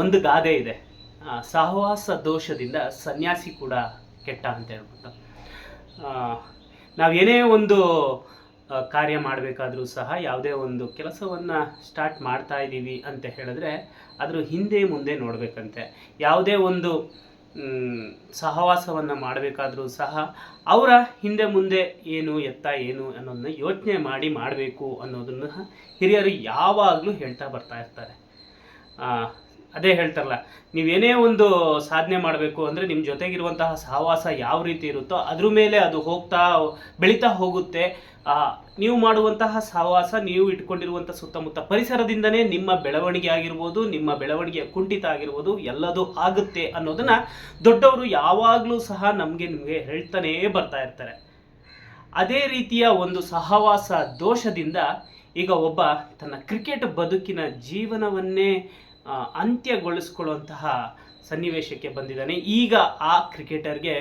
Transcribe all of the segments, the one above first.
ಒಂದು ಗಾದೆ ಇದೆ. ಸಹವಾಸ ದೋಷದಿಂದ ಸನ್ಯಾಸಿ ಕೂಡ ಕೆಟ್ಟ ಅಂತ ಹೇಳ್ಬಿಟ್ಟು ನಾವು ಏನೇ ಒಂದು ಕಾರ್ಯ ಮಾಡಬೇಕಾದ್ರೂ ಸಹ ಯಾವುದೇ ಒಂದು ಕೆಲಸವನ್ನು ಸ್ಟಾರ್ಟ್ ಮಾಡ್ತಾ ಇದ್ದೀವಿ ಅಂತ ಹೇಳಿದ್ರೆ ಅದ್ರ ಹಿಂದೆ ಮುಂದೆ ನೋಡಬೇಕಂತೆ. ಯಾವುದೇ ಒಂದು ಸಹವಾಸವನ್ನು ಮಾಡಬೇಕಾದ್ರೂ ಸಹ ಅವರ ಹಿಂದೆ ಮುಂದೆ ಏನು, ಎತ್ತ ಏನು ಅನ್ನೋದನ್ನ ಯೋಚನೆ ಮಾಡಿ ಮಾಡಬೇಕು ಅನ್ನೋದನ್ನ ಹಿರಿಯರು ಯಾವಾಗಲೂ ಹೇಳ್ತಾ ಬರ್ತಾ ಇರ್ತಾರೆ. ಅದೇ ಹೇಳ್ತಾರಲ್ಲ ನೀವೇನೇ ಒಂದು ಸಾಧನೆ ಮಾಡಬೇಕು ಅಂದರೆ ನಿಮ್ಮ ಜೊತೆಗಿರುವಂತಹ ಸಹವಾಸ ಯಾವ ರೀತಿ ಇರುತ್ತೋ ಅದ್ರ ಮೇಲೆ ಅದು ಹೋಗ್ತಾ, ಬೆಳೀತಾ ಹೋಗುತ್ತೆ. ನೀವು ಮಾಡುವಂತಹ ಸಹವಾಸ, ನೀವು ಇಟ್ಕೊಂಡಿರುವಂಥ ಸುತ್ತಮುತ್ತ ಪರಿಸರದಿಂದನೇ ನಿಮ್ಮ ಬೆಳವಣಿಗೆ ಆಗಿರ್ಬೋದು, ನಿಮ್ಮ ಬೆಳವಣಿಗೆಯ ಕುಂಠಿತ ಆಗಿರ್ಬೋದು, ಎಲ್ಲದೂ ಆಗುತ್ತೆ ಅನ್ನೋದನ್ನು ದೊಡ್ಡವರು ಯಾವಾಗಲೂ ಸಹ ನಮಗೆ ನಿಮಗೆ ಹೇಳ್ತಾನೇ ಬರ್ತಾ ಇರ್ತಾರೆ. ಅದೇ ರೀತಿಯ ಒಂದು ಸಹವಾಸ ದೋಷದಿಂದ ಈಗ ಒಬ್ಬ ತನ್ನ ಕ್ರಿಕೆಟ್ ಬದುಕಿನ ಜೀವನವನ್ನೇ ಅಂತ್ಯಗೊಳಿಸ್ಕೊಳ್ಳುವಂತಹ ಸನ್ನಿವೇಶಕ್ಕೆ ಬಂದಿದ್ದಾನೆ. ಈಗ ಆ ಕ್ರಿಕೆಟರ್ಗೆ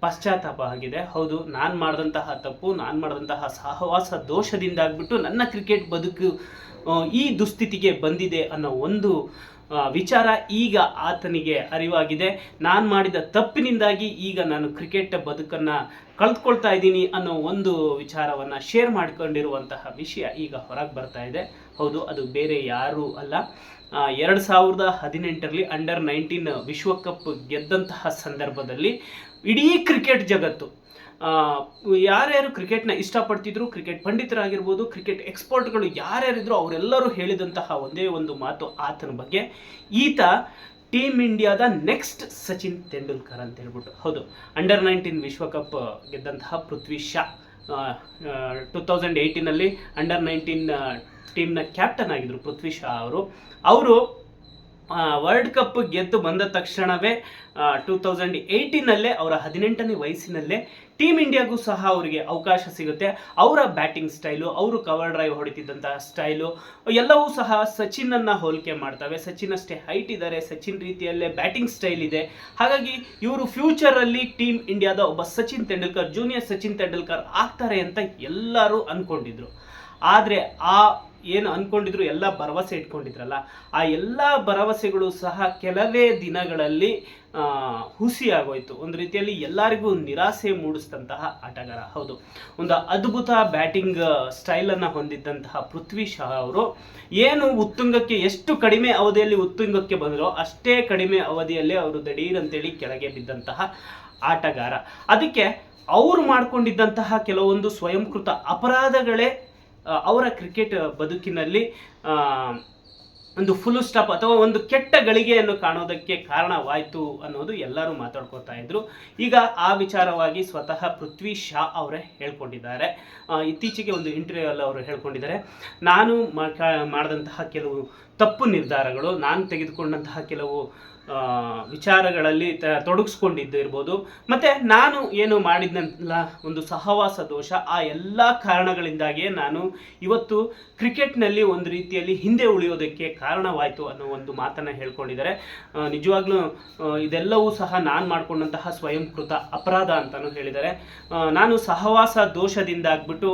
ಪಶ್ಚಾತ್ತಾಪ ಆಗಿದೆ. ಹೌದು, ನಾನು ಮಾಡಿದಂತಹ ತಪ್ಪು, ನಾನು ಮಾಡಿದಂತಹ ಸಹವಾಸ ದೋಷದಿಂದ ಆಗ್ಬಿಟ್ಟು ನನ್ನ ಕ್ರಿಕೆಟ್ ಬದುಕು ಈ ದುಸ್ಥಿತಿಗೆ ಬಂದಿದೆ ಅನ್ನೋ ಒಂದು ವಿಚಾರ ಈಗ ಆತನಿಗೆ ಅರಿವಾಗಿದೆ. ನಾನು ಮಾಡಿದ ತಪ್ಪಿನಿಂದಾಗಿ ಈಗ ನಾನು ಕ್ರಿಕೆಟ್ ಬದುಕನ್ನು ಕಳೆದುಕೊಳ್ತಾ ಇದ್ದೀನಿ ಅನ್ನೋ ಒಂದು ವಿಚಾರವನ್ನು ಶೇರ್ ಮಾಡಿಕೊಂಡಿರುವಂತಹ ವಿಷಯ ಈಗ ಹೊರಗೆ ಬರ್ತಾ ಇದೆ. ಹೌದು, ಅದು ಬೇರೆ ಯಾರೂ ಅಲ್ಲ. ಎರಡು ಸಾವಿರದ ಹದಿನೆಂಟರಲ್ಲಿ ಅಂಡರ್ ನೈನ್ಟೀನ್ ವಿಶ್ವಕಪ್ ಗೆದ್ದಂತಹ ಸಂದರ್ಭದಲ್ಲಿ ಇಡೀ ಕ್ರಿಕೆಟ್ ಜಗತ್ತು ಯಾರ್ಯಾರು ಕ್ರಿಕೆಟ್ನ ಇಷ್ಟಪಡ್ತಿದ್ರು, ಕ್ರಿಕೆಟ್ ಪಂಡಿತರಾಗಿರ್ಬೋದು, ಕ್ರಿಕೆಟ್ ಎಕ್ಸ್ಪರ್ಟ್ಗಳು ಯಾರ್ಯಾರಿದ್ರು ಅವರೆಲ್ಲರೂ ಹೇಳಿದಂತಹ ಒಂದೇ ಒಂದು ಮಾತು ಆತನ ಬಗ್ಗೆ. ಈತ ಟೀಮ್ ಇಂಡಿಯಾದ ನೆಕ್ಸ್ಟ್ ಸಚಿನ್ ತೆಂಡೂಲ್ಕರ್ ಅಂತ ಹೇಳ್ಬಿಟ್ಟು. ಹೌದು, ಅಂಡರ್ ನೈನ್ಟೀನ್ ವಿಶ್ವಕಪ್ ಗೆದ್ದಂತಹ ಪೃಥ್ವಿ ಶಾ ಟು ತೌಸಂಡ್ ಏಯ್ಟೀನಲ್ಲಿ ಅಂಡರ್ ನೈನ್ಟೀನ್ ಟೀಮ್ನ ಕ್ಯಾಪ್ಟನ್ ಆಗಿದ್ರು ಪೃಥ್ವಿ ಶಾ ಅವರು. ಅವರು ವರ್ಲ್ಡ್ ಕಪ್ ಗೆದ್ದು ಬಂದ ತಕ್ಷಣವೇ ಟೂ ತೌಸಂಡ್ ಏಯ್ಟೀನಲ್ಲೇ ಅವರ ಹದಿನೆಂಟನೇ ವಯಸ್ಸಿನಲ್ಲೇ ಟೀಮ್ ಇಂಡಿಯಾಗೂ ಸಹ ಅವರಿಗೆ ಅವಕಾಶ ಸಿಗುತ್ತೆ. ಅವರ ಬ್ಯಾಟಿಂಗ್ ಸ್ಟೈಲು ಅವರು ಕವರ್ ಡ್ರೈವ್ ಹೊಡಿತಿದ್ದಂತಹ ಸ್ಟೈಲು ಎಲ್ಲವೂ ಸಹ ಸಚಿನನ್ನು ಹೋಲಿಕೆ ಮಾಡ್ತವೆ. ಸಚಿನ್ ಅಷ್ಟೇ ಹೈಟ್ ಇದ್ದಾರೆ, ಸಚಿನ್ ರೀತಿಯಲ್ಲೇ ಬ್ಯಾಟಿಂಗ್ ಸ್ಟೈಲ್ ಇದೆ. ಹಾಗಾಗಿ ಇವರು ಫ್ಯೂಚರಲ್ಲಿ ಟೀಮ್ ಇಂಡಿಯಾದ ಒಬ್ಬ ಸಚಿನ್ ತೆಂಡೂಲ್ಕರ್ ಜೂನಿಯರ್ ಸಚಿನ್ ತೆಂಡೂಲ್ಕರ್ ಆಗ್ತಾರೆ ಅಂತ ಎಲ್ಲರೂ ಅಂದ್ಕೊಂಡಿದ್ರು ಆದರೆ ಆ ಏನು ಅಂದ್ಕೊಂಡಿದ್ರು ಎಲ್ಲ ಭರವಸೆ ಇಟ್ಕೊಂಡಿದ್ರಲ್ಲ, ಆ ಎಲ್ಲ ಭರವಸೆಗಳು ಸಹ ಕೆಲವೇ ದಿನಗಳಲ್ಲಿ ಹುಸಿಯಾಗೋಯಿತು. ಒಂದು ರೀತಿಯಲ್ಲಿ ಎಲ್ಲರಿಗೂ ನಿರಾಸೆ ಮೂಡಿಸಿದಂತಹ ಆಟಗಾರ. ಹೌದು. ಒಂದು ಅದ್ಭುತ ಬ್ಯಾಟಿಂಗ್ ಸ್ಟೈಲನ್ನು ಹೊಂದಿದ್ದಂತಹ ಪೃಥ್ವಿ ಶಾ ಅವರು ಏನು ಉತ್ತುಂಗಕ್ಕೆ ಎಷ್ಟು ಕಡಿಮೆ ಅವಧಿಯಲ್ಲಿ ಉತ್ತುಂಗಕ್ಕೆ ಬಂದರೋ ಅಷ್ಟೇ ಕಡಿಮೆ ಅವಧಿಯಲ್ಲಿ ಅವರು ದಡೀರಂತೇಳಿ ಕೆಳಗೆ ಬಿದ್ದಂತಹ ಆಟಗಾರ. ಅದಕ್ಕೆ ಅವರು ಮಾಡಿಕೊಂಡಿದ್ದಂತಹ ಕೆಲವೊಂದು ಸ್ವಯಂಕೃತ ಅಪರಾಧಗಳೇ ಅವರ ಕ್ರಿಕೆಟ್ ಬದುಕಿನಲ್ಲಿ ಒಂದು ಫುಲ್ ಸ್ಟಾಪ್ ಅಥವಾ ಒಂದು ಕೆಟ್ಟ ಗಳಿಗೆಯನ್ನು ಕಾಣೋದಕ್ಕೆ ಕಾರಣವಾಯಿತು ಅನ್ನೋದು ಎಲ್ಲರೂ ಮಾತಾಡ್ಕೋತಾ ಇದ್ರು. ಈಗ ಆ ವಿಚಾರವಾಗಿ ಸ್ವತಃ ಪೃಥ್ವಿ ಶಾ ಅವರೇ ಹೇಳ್ಕೊಂಡಿದ್ದಾರೆ. ಇತ್ತೀಚೆಗೆ ಒಂದು ಇಂಟರ್ವ್ಯೂ ಅಲ್ಲಿ ಅವರು ಹೇಳ್ಕೊಂಡಿದ್ದಾರೆ. ನಾನು ಮಾಡಿದಂತಹ ಕೆಲವು ತಪ್ಪು ನಿರ್ಧಾರಗಳು, ನಾನು ತೆಗೆದುಕೊಂಡಂತಹ ಕೆಲವು ವಿಚಾರಗಳಲ್ಲಿ ತೊಡಗಿಸ್ಕೊಂಡಿದ್ದು ಇರ್ಬೋದು ಮತ್ತು ನಾನು ಏನು ಮಾಡಿದ್ನಲ್ಲ, ಒಂದು ಸಹವಾಸ ದೋಷ, ಆ ಎಲ್ಲ ಕಾರಣಗಳಿಂದಾಗಿಯೇ ನಾನು ಇವತ್ತು ಕ್ರಿಕೆಟ್ನಲ್ಲಿ ಒಂದು ರೀತಿಯಲ್ಲಿ ಹಿಂದೆ ಉಳಿಯೋದಕ್ಕೆ ಕಾರಣವಾಯಿತು ಅನ್ನೋ ಒಂದು ಮಾತನ್ನು ಹೇಳ್ಕೊಂಡಿದ್ದಾರೆ. ನಿಜವಾಗ್ಲೂ ಇದೆಲ್ಲವೂ ಸಹ ನಾನು ಮಾಡಿಕೊಂಡಂತಹ ಸ್ವಯಂಕೃತ ಅಪರಾಧ ಅಂತಲೂ ಹೇಳಿದ್ದಾರೆ. ನಾನು ಸಹವಾಸ ದೋಷದಿಂದ ಆಗ್ಬಿಟ್ಟು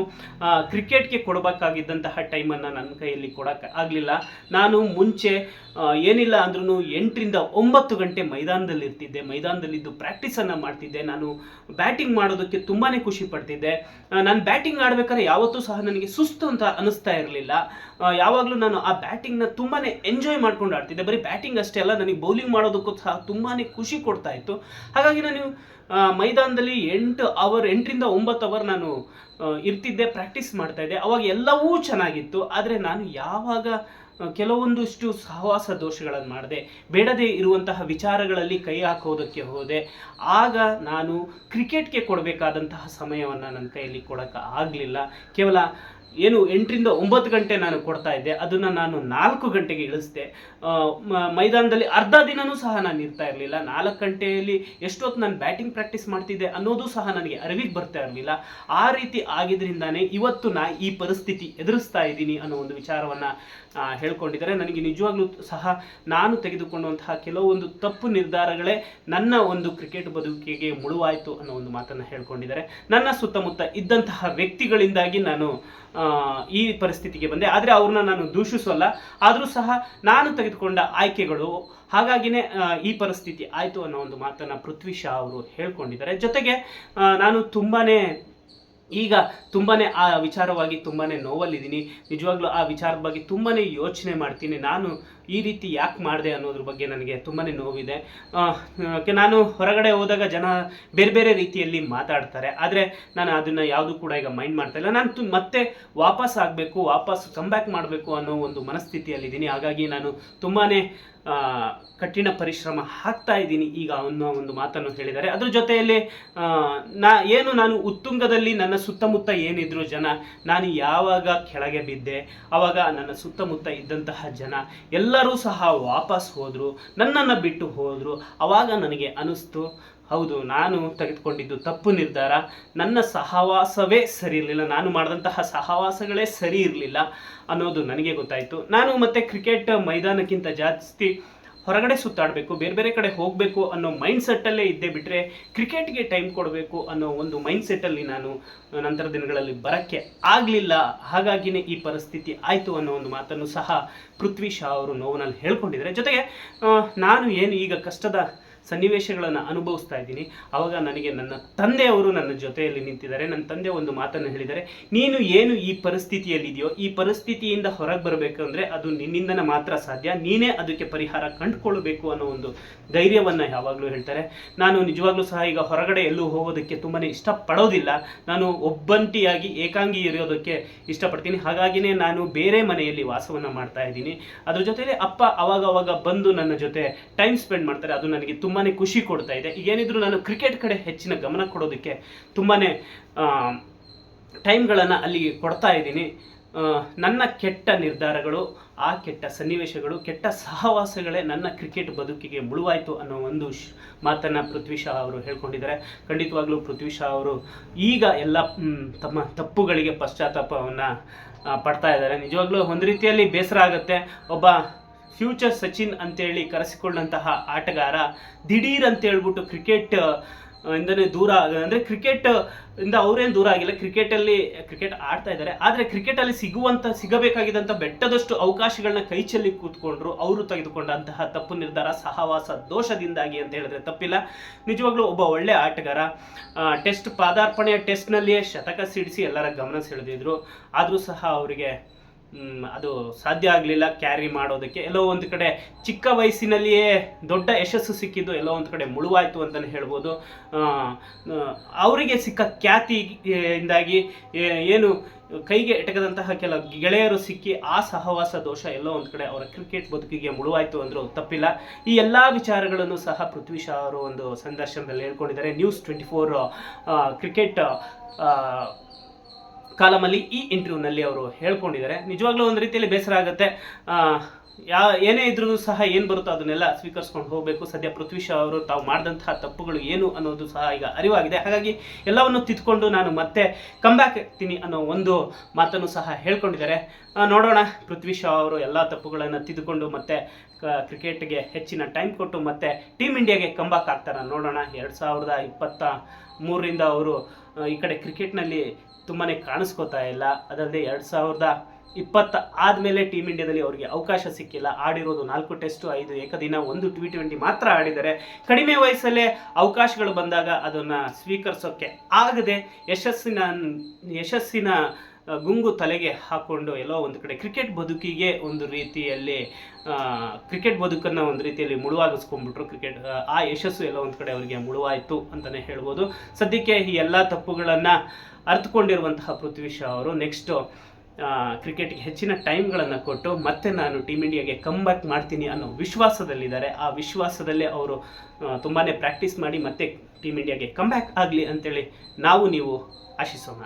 ಕ್ರಿಕೆಟ್ಗೆ ಕೊಡಬೇಕಾಗಿದ್ದಂತಹ ಟೈಮನ್ನು ನನ್ನ ಕೈಯಲ್ಲಿ ಕೊಡೋಕ್ಕೆ ಆಗಲಿಲ್ಲ. ನಾನು ಮುಂಚೆ ಏನಿಲ್ಲ ಅಂದ್ರೂ ಎಂಟರಿಂದ ಗಂಟೆ ಮೈದಾನದಲ್ಲಿ ಇರ್ತಿದ್ದೆ ಮೈದಾನದಲ್ಲಿದ್ದು ಪ್ರಾಕ್ಟೀಸನ್ನು ಮಾಡ್ತಿದ್ದೆ, ನಾನು ಬ್ಯಾಟಿಂಗ್ ಮಾಡೋದಕ್ಕೆ ತುಂಬಾ ಖುಷಿ ಪಡ್ತಿದ್ದೆ. ನಾನು ಬ್ಯಾಟಿಂಗ್ ಆಡಬೇಕಾದ್ರೆ ಯಾವತ್ತೂ ಸಹ ನನಗೆ ಸುಸ್ತು ಅಂತ ಅನಿಸ್ತಾ ಇರಲಿಲ್ಲ. ಯಾವಾಗಲೂ ನಾನು ಆ ಬ್ಯಾಟಿಂಗ್ನ ತುಂಬಾ ಎಂಜಾಯ್ ಮಾಡ್ಕೊಂಡು ಆಡ್ತಿದ್ದೆ. ಬರೀ ಬ್ಯಾಟಿಂಗ್ ಅಷ್ಟೇ ಅಲ್ಲ, ನನಗೆ ಬೌಲಿಂಗ್ ಮಾಡೋದಕ್ಕೂ ಸಹ ತುಂಬಾ ಖುಷಿ ಕೊಡ್ತಾ ಇತ್ತು. ಹಾಗಾಗಿ ನಾನು ಮೈದಾನದಲ್ಲಿ ಎಂಟು ಅವರ್ ಎಂಟರಿಂದ ಒಂಬತ್ತು ಅವರ್ ನಾನು ಇರ್ತಿದ್ದೆ ಪ್ರಾಕ್ಟೀಸ್ ಮಾಡ್ತಾ ಇದ್ದೆ. ಅವಾಗ ಎಲ್ಲವೂ ಚೆನ್ನಾಗಿತ್ತು. ಆದರೆ ನಾನು ಯಾವಾಗ ಕೆಲವೊಂದಿಷ್ಟು ಸಹವಾಸ ದೋಷಗಳನ್ನು ಮಾಡಿದೆ ಬೇಡದೇ ಇರುವಂತಹ ವಿಚಾರಗಳಲ್ಲಿ ಕೈ ಹಾಕೋದಕ್ಕೆ ಹೋದೆ. ಆಗ ನಾನು ಕ್ರಿಕೆಟ್ಗೆ ಕೊಡಬೇಕಾದಂತಹ ಸಮಯವನ್ನು ನನ್ನ ಕೈಯಲ್ಲಿ ಕೊಡೋಕ್ಕೆ ಆಗಲಿಲ್ಲ. ಕೇವಲ ಏನು ಎಂಟರಿಂದ ಒಂಬತ್ತು ಗಂಟೆ ನಾನು ಕೊಡ್ತಾ ಇದ್ದೆ. ಅದನ್ನು ನಾನು ನಾಲ್ಕು ಗಂಟೆಗೆ ಇಳಿಸಿದೆ. ಮೈದಾನದಲ್ಲಿ ಅರ್ಧ ದಿನನೂ ಸಹ ನಾನು ಇರ್ತಾ ಇರಲಿಲ್ಲ. ನಾಲ್ಕು ಗಂಟೆಯಲ್ಲಿ ಎಷ್ಟೊತ್ತು ನಾನು ಬ್ಯಾಟಿಂಗ್ ಪ್ರಾಕ್ಟೀಸ್ ಮಾಡ್ತಿದ್ದೆ ಅನ್ನೋದು ಸಹ ನನಗೆ ಅರಿವಿಗೆ ಬರ್ತಾ ಇರಲಿಲ್ಲ. ಆ ರೀತಿ ಆಗಿದ್ರಿಂದಾನೇ ಇವತ್ತು ನಾ ಈ ಪರಿಸ್ಥಿತಿ ಎದುರಿಸ್ತಾ ಇದ್ದೀನಿ ಅನ್ನೋ ಒಂದು ವಿಚಾರವನ್ನು ಹೇಳ್ಕೊಂಡಿದ್ದಾರೆ. ನನಗೆ ನಿಜವಾಗ್ಲೂ ಸಹ ನಾನು ತೆಗೆದುಕೊಂಡಂತಹ ಕೆಲವೊಂದು ತಪ್ಪು ನಿರ್ಧಾರಗಳೇ ನನ್ನ ಒಂದು ಕ್ರಿಕೆಟ್ ಬದುಕಿಗೆ ಮುಳುವಾಯಿತು ಅನ್ನೋ ಒಂದು ಮಾತನ್ನು ಹೇಳ್ಕೊಂಡಿದ್ದಾರೆ. ನನ್ನ ಸುತ್ತಮುತ್ತ ಇದ್ದಂತಹ ವ್ಯಕ್ತಿಗಳಿಂದಾಗಿ ನಾನು ಈ ಪರಿಸ್ಥಿತಿಗೆ ಬಂದೆ. ಆದರೆ ಅವ್ರನ್ನ ನಾನು ದೂಷಿಸೋಲ್ಲ. ಆದರೂ ಸಹ ನಾನು ತೆಗೆದುಕೊಂಡ ಆಯ್ಕೆಗಳು, ಹಾಗಾಗಿನೇ ಈ ಪರಿಸ್ಥಿತಿ ಆಯಿತು ಅನ್ನೋ ಒಂದು ಮಾತನ್ನು ಪೃಥ್ವಿ ಶಾ ಅವರು ಹೇಳ್ಕೊಂಡಿದ್ದಾರೆ. ಜೊತೆಗೆ ನಾನು ತುಂಬಾ ಈಗ ತುಂಬಾ ಆ ವಿಚಾರವಾಗಿ ತುಂಬಾ ನೋವಲ್ಲಿದ್ದೀನಿ. ನಿಜವಾಗ್ಲೂ ಆ ವಿಚಾರದ ಬಗ್ಗೆ ತುಂಬಾ ಯೋಚನೆ ಮಾಡ್ತೀನಿ. ನಾನು ಈ ರೀತಿ ಯಾಕೆ ಮಾಡಿದೆ ಅನ್ನೋದ್ರ ಬಗ್ಗೆ ನನಗೆ ತುಂಬಾ ನೋವಿದೆ. ನಾನು ಹೊರಗಡೆ ಹೋದಾಗ ಜನ ಬೇರೆ ಬೇರೆ ರೀತಿಯಲ್ಲಿ ಮಾತಾಡ್ತಾರೆ. ಆದರೆ ನಾನು ಅದನ್ನು ಯಾವುದು ಕೂಡ ಈಗ ಮೈಂಡ್ ಮಾಡ್ತಾ ಇಲ್ಲ. ನಾನು ಮತ್ತೆ ವಾಪಸ್ ಆಗಬೇಕು, ವಾಪಸ್ ಕಮ್ಬ್ಯಾಕ್ ಮಾಡಬೇಕು ಅನ್ನೋ ಒಂದು ಮನಸ್ಥಿತಿಯಲ್ಲಿದ್ದೀನಿ. ಹಾಗಾಗಿ ನಾನು ತುಂಬಾ ಕಠಿಣ ಪರಿಶ್ರಮ ಹಾಕ್ತಾ ಇದ್ದೀನಿ ಈಗ ಅನ್ನೋ ಒಂದು ಮಾತನ್ನು ಹೇಳಿದ್ದಾರೆ. ಅದ್ರ ಜೊತೆಯಲ್ಲಿ ನಾ ಏನು ನಾನು ಉತ್ತುಂಗದಲ್ಲಿ ನನ್ನ ಸುತ್ತಮುತ್ತ ಏನಿದ್ರು ಜನ, ನಾನು ಯಾವಾಗ ಕೆಳಗೆ ಬಿದ್ದೆ ಆವಾಗ ನನ್ನ ಸುತ್ತಮುತ್ತ ಇದ್ದಂತಹ ಜನ ಎಲ್ಲರೂ ಸಹ ವಾಪಸ್ ಹೋದರು, ನನ್ನನ್ನು ಬಿಟ್ಟು ಹೋದರು. ಆವಾಗ ನನಗೆ ಅನಿಸ್ತು, ಹೌದು, ನಾನು ತೆಗೆದುಕೊಂಡಿದ್ದು ತಪ್ಪು ನಿರ್ಧಾರ. ನನ್ನ ಸಹವಾಸವೇ ಸರಿ ಇರಲಿಲ್ಲ. ನಾನು ಮಾಡಿದಂತಹ ಸಹವಾಸಗಳೇ ಸರಿ ಇರಲಿಲ್ಲ ಅನ್ನೋದು ನನಗೆ ಗೊತ್ತಾಯಿತು. ನಾನು ಮತ್ತೆ ಕ್ರಿಕೆಟ್ ಮೈದಾನಕ್ಕಿಂತ ಜಾಸ್ತಿ ಹೊರಗಡೆ ಸುತ್ತಾಡಬೇಕು, ಬೇರೆ ಬೇರೆ ಕಡೆ ಹೋಗಬೇಕು ಅನ್ನೋ ಮೈಂಡ್ ಸೆಟ್ಟಲ್ಲೇ ಇದ್ದೇ ಬಿಟ್ಟರೆ ಕ್ರಿಕೆಟ್ಗೆ ಟೈಮ್ ಕೊಡಬೇಕು ಅನ್ನೋ ಒಂದು ಮೈಂಡ್ ಸೆಟ್ಟಲ್ಲಿ ನಾನು ನಂತರ ದಿನಗಳಲ್ಲಿ ಬರೋಕ್ಕೆ ಆಗಲಿಲ್ಲ. ಹಾಗಾಗಿನೇ ಈ ಪರಿಸ್ಥಿತಿ ಆಯಿತು ಅನ್ನೋ ಒಂದು ಮಾತನ್ನು ಸಹ ಪೃಥ್ವಿ ಶಾ ಅವರು ನೋವಿನಲ್ಲಿ ಹೇಳ್ಕೊಂಡಿದ್ದಾರೆ. ಜೊತೆಗೆ ನಾನು ಏನು ಈಗ ಕಷ್ಟದ ಸನ್ನಿವೇಶಗಳನ್ನು ಅನುಭವಿಸ್ತಾ ಇದ್ದೀನಿ. ಆವಾಗ ನನಗೆ ನನ್ನ ತಂದೆಯವರು ನನ್ನ ಜೊತೆಯಲ್ಲಿ ನಿಂತಿದ್ದಾರೆ. ನನ್ನ ತಂದೆ ಒಂದು ಮಾತನ್ನು ಹೇಳಿದ್ದಾರೆ. ನೀನು ಏನು ಈ ಪರಿಸ್ಥಿತಿಯಲ್ಲಿದೆಯೋ, ಈ ಪರಿಸ್ಥಿತಿಯಿಂದ ಹೊರಗೆ ಬರಬೇಕಂದ್ರೆ ಅದು ನಿನ್ನಿಂದನೇ ಮಾತ್ರ ಸಾಧ್ಯ. ನೀನೇ ಅದಕ್ಕೆ ಪರಿಹಾರ ಕಂಡುಕೊಳ್ಳಬೇಕು ಅನ್ನೋ ಒಂದು ಧೈರ್ಯವನ್ನು ಯಾವಾಗಲೂ ಹೇಳ್ತಾರೆ. ನಾನು ನಿಜವಾಗ್ಲೂ ಸಹ ಈಗ ಹೊರಗಡೆ ಎಲ್ಲೂ ಹೋಗೋದಕ್ಕೆ ತುಂಬಾ ಇಷ್ಟಪಡೋದಿಲ್ಲ. ನಾನು ಒಬ್ಬಂಟಿಯಾಗಿ ಏಕಾಂಗಿ ಇರೋದಕ್ಕೆ ಇಷ್ಟಪಡ್ತೀನಿ. ಹಾಗಾಗಿನೇ ನಾನು ಬೇರೆ ಮನೆಯಲ್ಲಿ ವಾಸವನ್ನು ಮಾಡ್ತಾ ಇದ್ದೀನಿ. ಅದ್ರ ಜೊತೆಯಲ್ಲಿ ಅಪ್ಪ ಅವಾಗ ಅವಾಗ ಬಂದು ನನ್ನ ಜೊತೆ ಟೈಮ್ ಸ್ಪೆಂಡ್ ಮಾಡ್ತಾರೆ. ಅದು ನನಗೆ ತುಂಬಾ ಖುಷಿ ಕೊಡ್ತಾ ಇದೆ. ಏನಿದ್ರು ನಾನು ಕ್ರಿಕೆಟ್ ಕಡೆ ಹೆಚ್ಚಿನ ಗಮನ ಕೊಡೋದಕ್ಕೆ ತುಂಬಾ ಟೈಮ್ಗಳನ್ನು ಅಲ್ಲಿ ಕೊಡ್ತಾ ಇದ್ದೀನಿ. ನನ್ನ ಕೆಟ್ಟ ನಿರ್ಧಾರಗಳು, ಆ ಕೆಟ್ಟ ಸನ್ನಿವೇಶಗಳು, ಕೆಟ್ಟ ಸಹವಾಸಗಳೇ ನನ್ನ ಕ್ರಿಕೆಟ್ ಬದುಕಿಗೆ ಮುಳುವಾಯಿತು ಅನ್ನೋ ಒಂದು ಶ್, ಮಾತನ್ನು ಪೃಥ್ವಿ ಶಾ ಅವರು ಹೇಳ್ಕೊಂಡಿದ್ದಾರೆ. ಖಂಡಿತವಾಗ್ಲೂ ಪೃಥ್ವಿ ಶಾ ಅವರು ಈಗ ಎಲ್ಲ ತಮ್ಮ ತಪ್ಪುಗಳಿಗೆ ಪಶ್ಚಾತ್ತಾಪವನ್ನು ಪಡ್ತಾ ಇದ್ದಾರೆ. ನಿಜವಾಗ್ಲೂ ಒಂದು ರೀತಿಯಲ್ಲಿ ಬೇಸರ ಆಗುತ್ತೆ. ಒಬ್ಬ ಫ್ಯೂಚರ್ ಸಚಿನ್ ಅಂತೇಳಿ ಕರೆಸಿಕೊಂಡಂತಹ ಆಟಗಾರ ದಿಢೀರ್ ಅಂತ ಹೇಳ್ಬಿಟ್ಟು ಕ್ರಿಕೆಟ್ ಇಂದನೇ ದೂರ ಅಂದರೆ ಕ್ರಿಕೆಟ್ ಇಂದ ಅವರೇನು ದೂರ ಆಗಿಲ್ಲ. ಕ್ರಿಕೆಟಲ್ಲಿ ಕ್ರಿಕೆಟ್ ಆಡ್ತಾ ಇದ್ದಾರೆ. ಆದರೆ ಕ್ರಿಕೆಟಲ್ಲಿ ಸಿಗುವಂಥ ಸಿಗಬೇಕಾಗಿದ್ದಂಥ ಬೆಟ್ಟದಷ್ಟು ಅವಕಾಶಗಳನ್ನ ಕೈ ಚೆಲ್ಲಿ ಕೂತ್ಕೊಂಡ್ರು ಅವರು ತೆಗೆದುಕೊಂಡಂತಹ ತಪ್ಪು ನಿರ್ಧಾರ ಸಹವಾಸ ದೋಷದಿಂದಾಗಿ ಅಂತ ಹೇಳಿದ್ರೆ ತಪ್ಪಿಲ್ಲ. ನಿಜವಾಗ್ಲೂ ಒಬ್ಬ ಒಳ್ಳೆ ಆಟಗಾರ ಟೆಸ್ಟ್ ಪಾದಾರ್ಪಣೆಯ ಟೆಸ್ಟ್ನಲ್ಲಿಯೇ ಶತಕ ಸಿಡಿಸಿ ಎಲ್ಲರ ಗಮನ ಸೆಳೆದಿದ್ರು. ಆದರೂ ಸಹ ಅವರಿಗೆ ಅದು ಸಾಧ್ಯ ಆಗಲಿಲ್ಲ ಕ್ಯಾರಿ ಮಾಡೋದಕ್ಕೆ. ಎಲ್ಲೋ ಒಂದು ಕಡೆ ಚಿಕ್ಕ ವಯಸ್ಸಿನಲ್ಲಿಯೇ ದೊಡ್ಡ ಯಶಸ್ಸು ಸಿಕ್ಕಿದ್ದು, ಎಲ್ಲೋ ಒಂದು ಕಡೆ ಮುಳುವಾಯಿತು ಅಂತಲೇ ಹೇಳ್ಬೋದು. ಅವರಿಗೆ ಸಿಕ್ಕ ಖ್ಯಾತಿಯಿಂದಾಗಿ ಏನು, ಕೈಗೆ ಎಟಕದಂತಹ ಕೆಲವು ಗೆಳೆಯರು ಸಿಕ್ಕಿ ಆ ಸಹವಾಸ, ದೋಷ ಎಲ್ಲೋ ಒಂದು ಕಡೆ ಅವರ ಕ್ರಿಕೆಟ್ ಬದುಕಿಗೆ ಮುಳುವಾಯಿತು ಅಂದರೂ ತಪ್ಪಿಲ್ಲ. ಈ ಎಲ್ಲ ವಿಚಾರಗಳನ್ನು ಸಹ ಪೃಥ್ವಿ ಶಾ ಅವರು ಒಂದು ಸಂದರ್ಶನದಲ್ಲಿ ಹೇಳ್ಕೊಂಡಿದ್ದಾರೆ. ನ್ಯೂಸ್ ಟ್ವೆಂಟಿ ಫೋರ್ ಕ್ರಿಕೆಟ್ ಕಾಲಮಲ್ಲಿ ಈ ಇಂಟರ್ವ್ಯೂನಲ್ಲಿ ಅವರು ಹೇಳ್ಕೊಂಡಿದ್ದಾರೆ. ನಿಜವಾಗ್ಲೂ ಒಂದು ರೀತಿಯಲ್ಲಿ ಬೇಸರ ಆಗುತ್ತೆ. ಯಾ, ಏನೇ ಇದ್ರೂ ಸಹ ಏನು ಬರುತ್ತೋ ಅದನ್ನೆಲ್ಲ ಸ್ವೀಕರಿಸ್ಕೊಂಡು ಹೋಗಬೇಕು. ಸದ್ಯ ಪೃಥ್ವಿ ಶಾ ಅವರು ತಾವು ಮಾಡಿದಂತಹ ತಪ್ಪುಗಳು ಏನು ಅನ್ನೋದು ಸಹ ಈಗ ಅರಿವಾಗಿದೆ. ಹಾಗಾಗಿ ಎಲ್ಲವನ್ನು ತಿದ್ಕೊಂಡು ನಾನು ಮತ್ತೆ ಕಂಬ್ಯಾಕ್ ಇರ್ತೀನಿ ಅನ್ನೋ ಒಂದು ಮಾತನ್ನು ಸಹ ಹೇಳ್ಕೊಂಡಿದ್ದಾರೆ. ನೋಡೋಣ. ಪೃಥ್ವಿ ಶಾ ಅವರು ಎಲ್ಲ ತಪ್ಪುಗಳನ್ನು ತಿದ್ದುಕೊಂಡು ಮತ್ತೆ ಕ್ರಿಕೆಟ್ಗೆ ಹೆಚ್ಚಿನ ಟೈಮ್ ಕೊಟ್ಟು ಮತ್ತೆ ಟೀಮ್ ಇಂಡಿಯಾಗೆ ಕಂಬ್ಯಾಕ್ ಆಗ್ತಾರೆ ನೋಡೋಣ. ಎರಡು ಸಾವಿರದ ಇಪ್ಪತ್ತ ಮೂರರಿಂದ ಅವರು ಈ ಕಡೆ ಕ್ರಿಕೆಟ್ನಲ್ಲಿ ತುಂಬಾ ಕಾಣಿಸ್ಕೋತಾ ಇಲ್ಲ. ಅದಲ್ಲದೆ ಎರಡು ಸಾವಿರದ ಇಪ್ಪತ್ತ ಆದಮೇಲೆ ಟೀಮ್ ಇಂಡಿಯಾದಲ್ಲಿ ಅವರಿಗೆ ಅವಕಾಶ ಸಿಕ್ಕಿಲ್ಲ. ಆಡಿರೋದು ನಾಲ್ಕು ಟೆಸ್ಟು ಐದು ಏಕದಿನ, ಒಂದು ಟಿ ಟ್ವೆಂಟಿ ಮಾತ್ರ ಆಡಿದ್ದಾರೆ. ಕಡಿಮೆ ವಯಸ್ಸಲ್ಲೇ ಅವಕಾಶಗಳು ಬಂದಾಗ ಅದನ್ನು ಸ್ವೀಕರಿಸೋಕ್ಕೆ ಆಗದೆ ಯಶಸ್ಸಿನ ಯಶಸ್ಸಿನ ಗುಂಗು ತಲೆಗೆ ಹಾಕ್ಕೊಂಡು ಎಲ್ಲೋ ಒಂದು ಕಡೆ ಕ್ರಿಕೆಟ್ ಬದುಕಿಗೆ ಒಂದು ರೀತಿಯಲ್ಲಿ ಕ್ರಿಕೆಟ್ ಬದುಕನ್ನು ಒಂದು ರೀತಿಯಲ್ಲಿ ಮುಳುವಾಗಿಸ್ಕೊಂಡ್ಬಿಟ್ರು ಕ್ರಿಕೆಟ್ ಆ ಯಶಸ್ಸು ಎಲ್ಲೋ ಒಂದು ಕಡೆ ಅವರಿಗೆ ಮುಳುವಾಯಿತು ಅಂತಲೇ ಹೇಳ್ಬೋದು. ಸದ್ಯಕ್ಕೆ ಈ ಎಲ್ಲ ತಪ್ಪುಗಳನ್ನು ಅರ್ಥಕೊಂಡಿರುವಂತಹ ಪೃಥ್ವಿ ಶಾ ಅವರು ನೆಕ್ಸ್ಟು ಕ್ರಿಕೆಟ್ಗೆ ಹೆಚ್ಚಿನ ಟೈಮ್ಗಳನ್ನು ಕೊಟ್ಟು ಮತ್ತೆ ನಾನು ಟೀಮ್ ಇಂಡಿಯಾಗೆ ಕಮ್ಬ್ಯಾಕ್ ಮಾಡ್ತೀನಿ ಅನ್ನೋ ವಿಶ್ವಾಸದಲ್ಲಿದ್ದಾರೆ. ಆ ವಿಶ್ವಾಸದಲ್ಲೇ ಅವರು ತುಂಬಾ ಪ್ರಾಕ್ಟೀಸ್ ಮಾಡಿ ಮತ್ತೆ ಟೀಮ್ ಇಂಡಿಯಾಗೆ ಕಮ್ಬ್ಯಾಕ್ ಆಗಲಿ ಅಂತೇಳಿ ನಾವು ನೀವು ಆಶಿಸೋಣ.